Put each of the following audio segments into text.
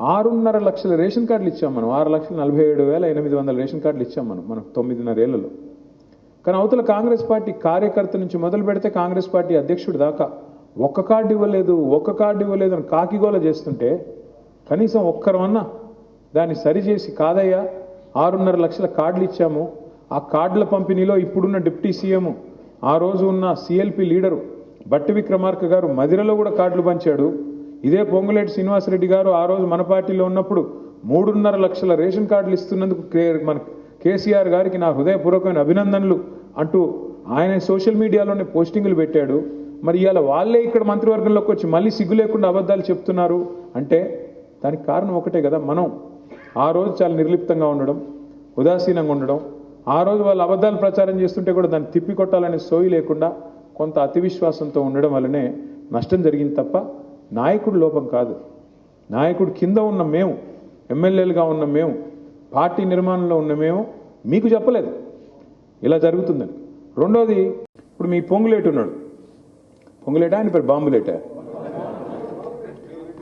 ఆరున్నర లక్షల రేషన్ కార్డులు ఇచ్చాం మనం. ఆరు లక్షల నలభై ఏడు వేల ఎనిమిది వందల రేషన్ కార్డులు ఇచ్చాం మనం. మనం తొమ్మిదిన్నర కానీ అవతల కాంగ్రెస్ పార్టీ కార్యకర్త నుంచి మొదలు పెడితే కాంగ్రెస్ పార్టీ అధ్యక్షుడు దాకా ఒక్క కార్డు ఇవ్వలేదు ఒక్క కార్డు ఇవ్వలేదు అని కాకిగోల చేస్తుంటే కనీసం ఒక్కరమన్నా దాన్ని సరిచేసి కాదయ్యా ఆరున్నర లక్షల కార్డులు ఇచ్చాము. ఆ కార్డుల పంపిణీలో ఇప్పుడున్న డిప్యూటీ సీఎం ఆ రోజు ఉన్న సిఎల్పి లీడరు బట్టి విక్రమార్క గారు మదిరలో కూడా కార్డులు పంచాడు. ఇదే పొంగులేటి శ్రీనివాసరెడ్డి గారు ఆ రోజు మన పార్టీలో ఉన్నప్పుడు మూడున్నర లక్షల రేషన్ కార్డులు ఇస్తున్నందుకు మన కేసీఆర్ గారికి నా హృదయపూర్వకమైన అభినందనలు అంటూ ఆయన సోషల్ మీడియాలోనే పోస్టింగులు పెట్టాడు. మరి ఇవాళ వాళ్ళే ఇక్కడ మంత్రివర్గంలోకి వచ్చి మళ్ళీ సిగ్గు లేకుండా అబద్ధాలు చెప్తున్నారు అంటే దానికి కారణం ఒకటే కదా మనం. ఆ రోజు చాలా నిర్లిప్తంగా ఉండడం ఉదాసీనంగా ఉండడం. ఆ రోజు వాళ్ళు అబద్ధాలు ప్రచారం చేస్తుంటే కూడా దాన్ని తిప్పికొట్టాలనే సోయి లేకుండా కొంత అతి విశ్వాసంతో ఉండడం వల్లనే నష్టం జరిగింది తప్ప నాయకుడు లోపం కాదు. నాయకుడు కింద ఉన్న మేము ఎమ్మెల్యేలుగా ఉన్న మేము పార్టీ నిర్మాణంలో ఉన్న మేము మీకు చెప్పలేదు. ఇలా జరుగుతుందని. రెండోది ఇప్పుడు మీ పొంగులేటు ఉన్నాడు. పొంగులేట? ఆయన పేరు బాంబులేట?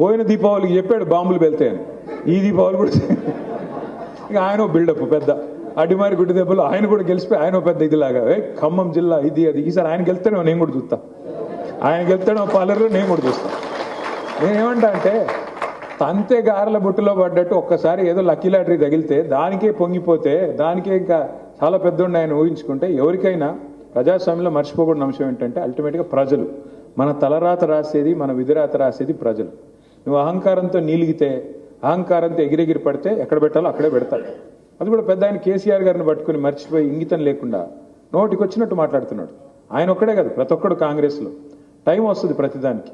పోయిన దీపావళికి చెప్పాడు బాంబులు వెళ్తాయని ఈ దీపావళి కూడా ఇక ఆయన బిల్డప్ పెద్ద. అడిమారి గుడ్డి దెబ్బలు ఆయన కూడా గెలిచిపోయి ఆయన పెద్ద ఇదిలాగా. ఖమ్మం జిల్లా ఇది అది. ఈసారి ఆయన గెలుస్తాడో నేను కూడా చూస్తా. ఆయన గెలుస్తాడో పాలర్లో నేను కూడా చూస్తా. నేనేమంటా అంటే తంతే గారెల బుట్టులో పడ్డట్టు ఒక్కసారి ఏదో లక్కీ లాటరీ తగిలితే దానికే పొంగిపోతే దానికే ఇంకా చాలా పెద్ద ఆయన ఊహించుకుంటే ఎవరికైనా ప్రజాస్వామ్యంలో మర్చిపోకూడని అంశం ఏంటంటే అల్టిమేట్గా ప్రజలు. మన తలరాత రాసేది మన విధిరాత రాసేది ప్రజలు. నువ్వు అహంకారంతో నీలిగితే అహంకారంతో ఎగిరెగిరి పడితే ఎక్కడ పెట్టాలో అక్కడే పెడతాడు. అది కూడా పెద్ద ఆయన కేసీఆర్ గారిని పట్టుకుని మర్చిపోయి ఇంగితం లేకుండా నోటికి వచ్చినట్టు మాట్లాడుతున్నాడు. ఆయన ఒక్కడే కాదు ప్రతి ఒక్కడు కాంగ్రెస్లో. టైం వస్తుంది ప్రతిదానికి.